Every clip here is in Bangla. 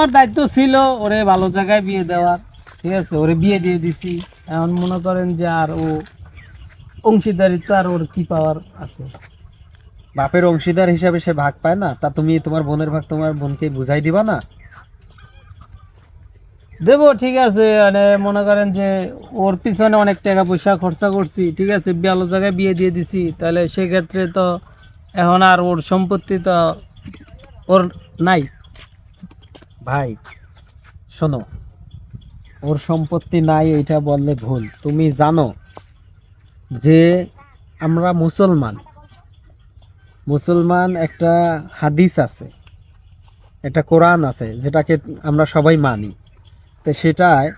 আমার দায়িত্ব ছিল ওরে ভালো জায়গায় বিয়ে দেওয়ার ঠিক আছে? ওরে বিয়ে দিয়ে দিছি। এখন মনে করেন যে আর ও অংশীদারিত্ব আর ওর কি পাওয়ার আছে? বাপের অংশীদার হিসাবে সে ভাগ পায় না তা তুমি তোমার বোনের ভাগ তোমার বোনকে বুঝাই দিবা না? দেবো ঠিক আছে। মানে মনে করেন যে ওর পিছনে অনেক টাকা পয়সা খরচা করছি ঠিক আছে? ভালো জায়গায় বিয়ে দিয়ে দিছি। তাহলে সেক্ষেত্রে তো এখন আর ওর সম্পত্তি তো ওর নাই। ভাই, শোনো, ওর সম্পত্তি নাই এটা বললে ভুল। তুমি জানো যে আমরা মুসলমান। মুসলমান একটা হাদিস আছে, একটা কোরআন আছে, যেটাকে আমরা সবাই মানি। তো সেটায়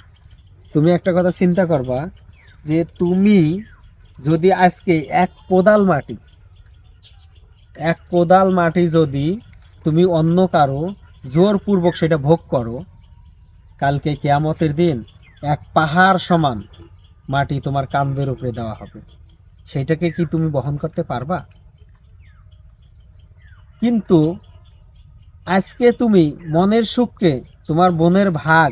তুমি একটা কথা চিন্তা করবা যে তুমি যদি আজকে এক কোদাল মাটি, এক কোদাল মাটি যদি তুমি অন্য কারও জোরপূর্বক সেটা ভোগ করো। কালকে কেয়ামতের দিন এক পাহাড় সমান মাটি তোমার কান্দের উপরে দেওয়া হবে। সেটাকে কি তুমি বহন করতে পারবা? কিন্তু আজকে তুমি মনের সুখকে, তোমার বোনের ভাগ,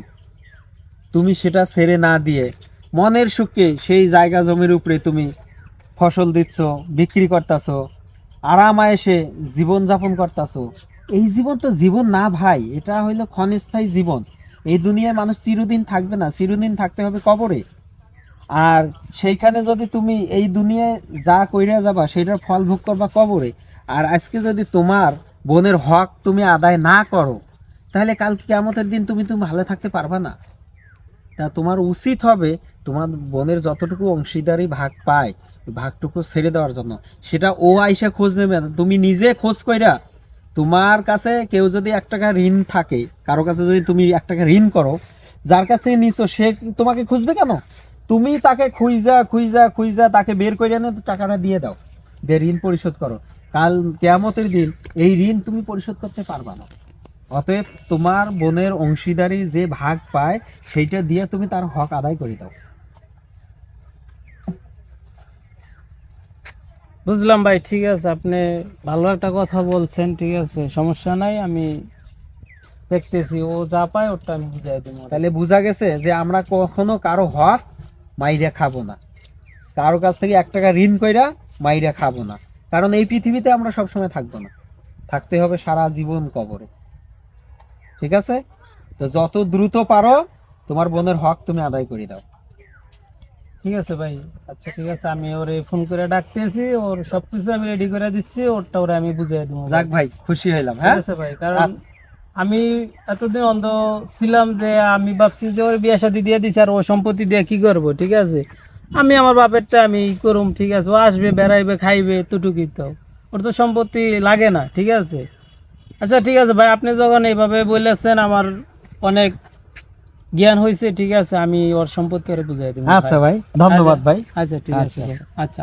তুমি সেটা ছেড়ে না দিয়ে মনের সুখকে সেই জায়গা জমির উপরে তুমি ফসল দিচ্ছ, বিক্রি করতেছো, আরামায়েসে জীবন যাপন করতেছো এই জীবন তো জীবন না ভাই, এটা হইল ক্ষণস্থায়ী জীবন। এই দুনিয়ায় মানুষ চিরদিন থাকবে না, চিরদিন থাকতে হবে কবরে। আর সেইখানে যদি তুমি এই দুনিয়ায় যা কইরা যাবা, সেটার ফল ভোগ করবা কবরে। আর আজকে যদি তোমার বোনের হক তুমি আদায় না করো, তাহলে কাল কেমতের দিন তুমি তুমি ভালো থাকতে পারবা না। তা তোমার উচিত হবে তোমার বোনের যতটুকু অংশীদারি ভাগ পায়, ভাগটুকু ছেড়ে দেওয়ার জন্য। সেটা ও আইসা খোঁজ নেবে তুমি নিজে খোঁজ কইরা তোমার কাছে কেউ যদি এক টাকা ঋণ থাকে, কারও কাছে যদি তুমি এক টাকা ঋণ করো, যার কাছ থেকে নিছো, সে তোমাকে খুঁজবে কেন? তুমি তাকে খুঁজা খুঁজা খুঁজা, তাকে বের করে এনে টাকাটা দিয়ে দাও। দিয়ে ঋণ পরিশোধ করো। কাল কেয়ামতের দিন এই ঋণ তুমি পরিশোধ করতে পারবা না। অতএব তোমার বোনের অংশীদারি যে ভাগ পায়, সেইটা দিয়ে তুমি তার হক আদায় করে দাও। বুঝলাম ভাই, ঠিক আছে, আপনি ভালো একটা কথা বলছেন, ঠিক আছে, সমস্যা নাই, আমি দেখতেছি, ও যা পায় ওটা আমি বুঝাই দিব। তাহলে বোঝা গেছে যে আমরা কখনো কারও হক মাইরা খাব না। কারও কাছ থেকে এক টাকা ঋণ কইরা মাইরা খাব না। কারণ এই পৃথিবীতে আমরা সবসময় থাকব না। থাকতে হবে সারা জীবন কবরে। ঠিক আছে? তো যত দ্রুত পারো, তোমার বোনের হক তুমি আদায় করে দাও। ঠিক আছে ভাই। আচ্ছা ঠিক আছে আমি ওরে ফোন করে ডাকতেছি ওর সবকিছু আমি রেডি করে দিচ্ছি ওরটা ওরে আমি বুঝিয়ে দেবো। যাক ভাই খুশি হইলাম ঠিক হ্যাঁ আছে ভাই কারণ আচ্ছা। আমি এতদিন অন্ধ ছিলাম যে আমি ভাবছি যে ওর বিয়ে শাদি দিয়ে দিছি আর ও সম্পত্তি দিয়ে কি করব ঠিক আছে? আমি আমার বাপেরটা আমি ই করুম ঠিক আছে? ও আসবে বেড়াইবে খাইবে তুটুকি তো। ওর তো সম্পত্তি লাগে না ঠিক আছে? আচ্ছা ঠিক আছে ভাই আপনি যখন এইভাবে বলেছেন আমার অনেক জ্ঞান হয়েছে ঠিক আছে আমি ওর সম্পত্তি আরে বুঝাই দেবো। আচ্ছা ভাই ধন্যবাদ ভাই। আচ্ছা ঠিক আছে আচ্ছা, আচ্ছা।